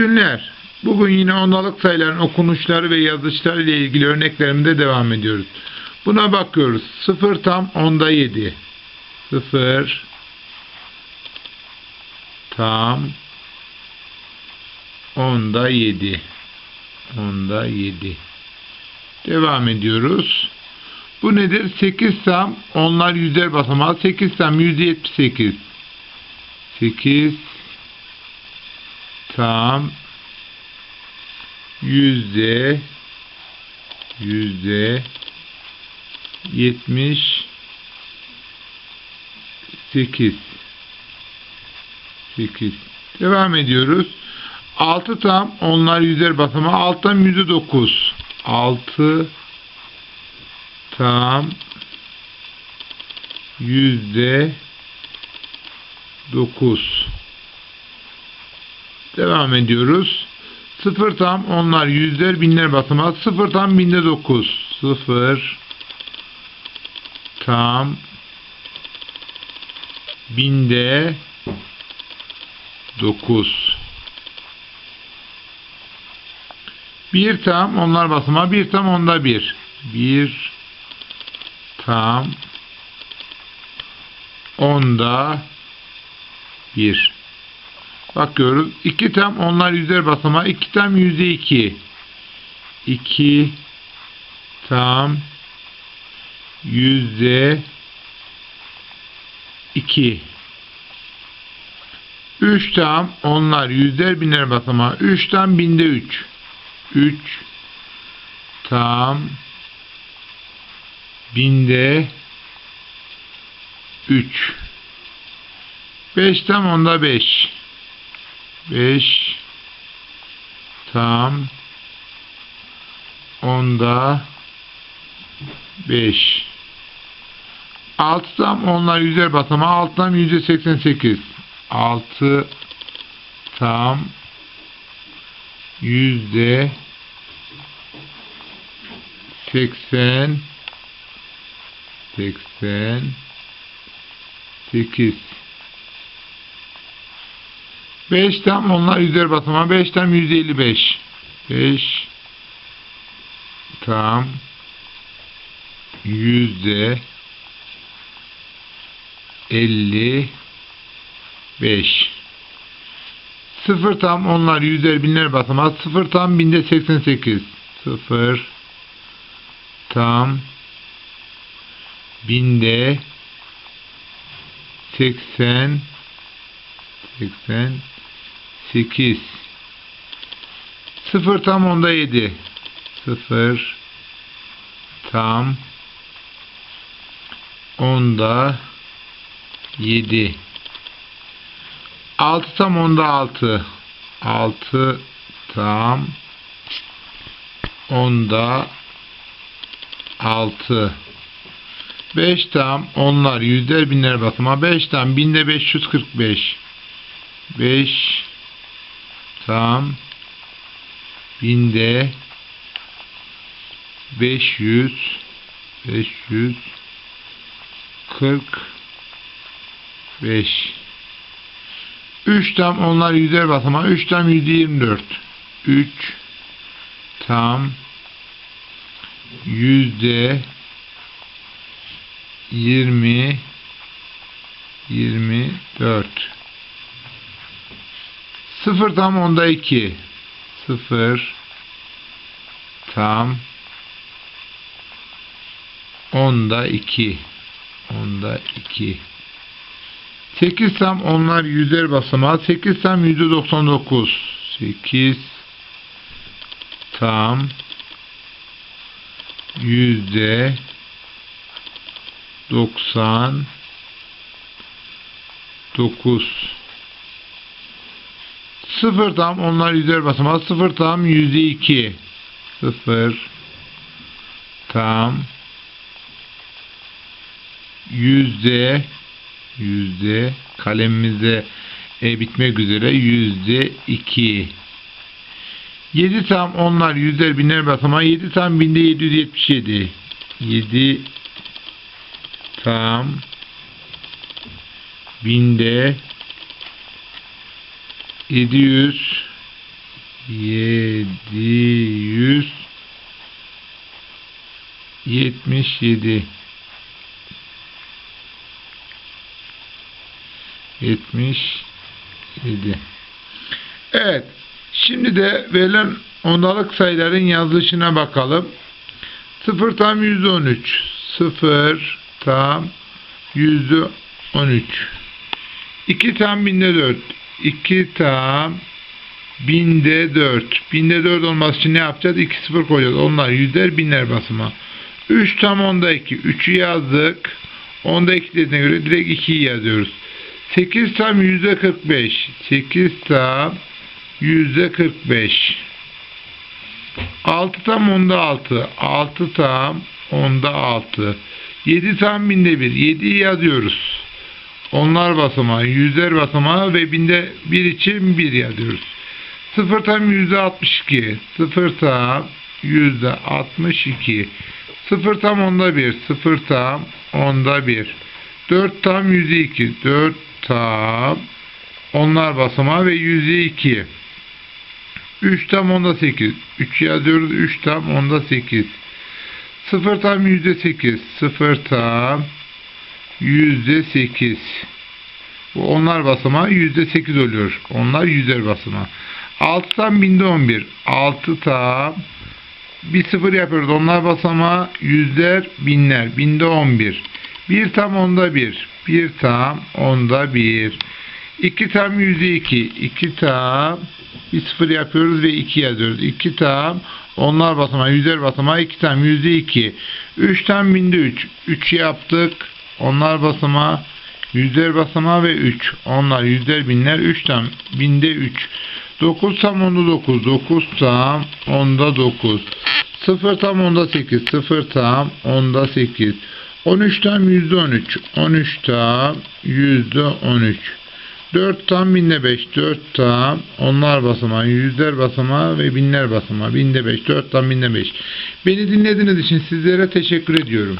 Günler. Bugün yine ondalık sayıların okunuşları ve yazışları ile ilgili örneklerimde devam ediyoruz. Buna bakıyoruz. 0 tam onda 7. 0 tam onda 7. Onda 7. Devam ediyoruz. Bu nedir? 8 tam onlar yüzer basamağı. 8 tam 178. 8 tam yüzde yüzde yetmiş sekiz. Sekiz. Devam ediyoruz. 6 tam onlar yüzer basamağı. Alttan yüzde dokuz. 6 tam yüzde dokuz Devam ediyoruz. Sıfır tam onlar yüzler binler basamağı. Sıfır tam binde dokuz. Sıfır tam binde dokuz. Bir tam onlar basamağı. Bir tam onda bir. Bir tam onda bir. Bakıyoruz. 2 tam onlar yüzler basamağı. 2 tam yüzde 2. 2 tam yüzde 2. 3 tam onlar yüzler biner basamağı. 3 tam binde 3. 3 tam binde 3. 5 tam onda 5. 5 tam. Onda. 5 6 tam onlar yüzer basamağı 6 tam yüzde 88 6 tam yüzde 80 88 5 tam onlar yüzer basamağı. 5 tam 155 5 tam. Yüzde 55 0 tam onlar yüzer binler basamağı. 0 tam binde 88 0 tam binde 80 80 8 0 tam onda 7 0 tam onda 7 6 tam onda 6 6 tam onda 6 5 tam onlar. Yüzler binler basamağı 5 tam. Binde 545 5 tam. Binde 500 500 45 3 tam onlar yüzer basamağı 3 tam 124 3 tam yüzde 20 24 0 tam onda 2 0 tam onda 2 onda 2 8 tam onlar yüzer basamağı. 8 tam yüzde 99 8 tam yüzde 99 0 tam onlar yüzer basamağı 0 tam yüzde 2 0 tam yüzde yüzde kalemimizde e, bitmek üzere yüzde 2 7 tam onlar yüzler biner basamağı 7 tam binde 777 7 tam binde 700 yedi yüz yetmiş yedi yetmiş yedi Evet. Şimdi de verilen ondalık sayıların yazılışına bakalım. 0 tam yüzde on üç. 0 tam yüzde on üç. 2 tam binde dört. 2 tam binde dört. Binde dört olması için ne yapacağız? 2 sıfır koyacağız. Onlar yüzler binler basıma. 3 tam onda 2. 3'ü yazdık. Onda 2 dediğine göre direkt 2'yi yazıyoruz. 8 tam yüzde 45. 8 tam yüzde 45. 6 tam onda 6. 6 tam onda 6. 7 tam binde 1. 7'yi yazıyoruz. Onlar basamağı, yüzler basamağı ve binde 1 için 1 yazıyoruz. 0 tam yüzde 62. 0 tam yüzde 62. 0 tam onda 1. 0 tam onda 1. 4 tam yüzde 2. 4 tam onlar basamağı ve yüzde 2. 3 tam onda 8. 3 yazıyoruz. 3 tam onda 8. 0 tam yüzde 8. 0 tam yüzde 8. Bu onlar basamağı yüzde 8 oluyor. Onlar yüzler basamağı. 6 tam binde 11. 6 tam bir sıfır yapıyoruz. Onlar basamağı yüzler binler. Binde 11. 1 tam onda 1. 1 tam onda 1. 2 tam yüzde 2. 2 tam bir sıfır yapıyoruz ve 2 yazıyoruz. 2 tam onlar basamağı, yüzler basamağı 2 tam yüzde 2. 3 tam binde 3. 3 yaptık. Onlar basamağı, yüzler basamağı ve 3. Onlar yüzler binler 3 tam binde 3. 9 tam onda 9. 9 tam onda 9. 0 tam onda 8. 0 tam onda 8. 13 tam yüzde 13. 13 tam yüzde 13. 4 tam binde 5. 4 tam onlar basamağı, yüzler basamağı ve binler basamağı. Binde 5. 4 tam binde 5. Beni dinlediğiniz için sizlere teşekkür ediyorum.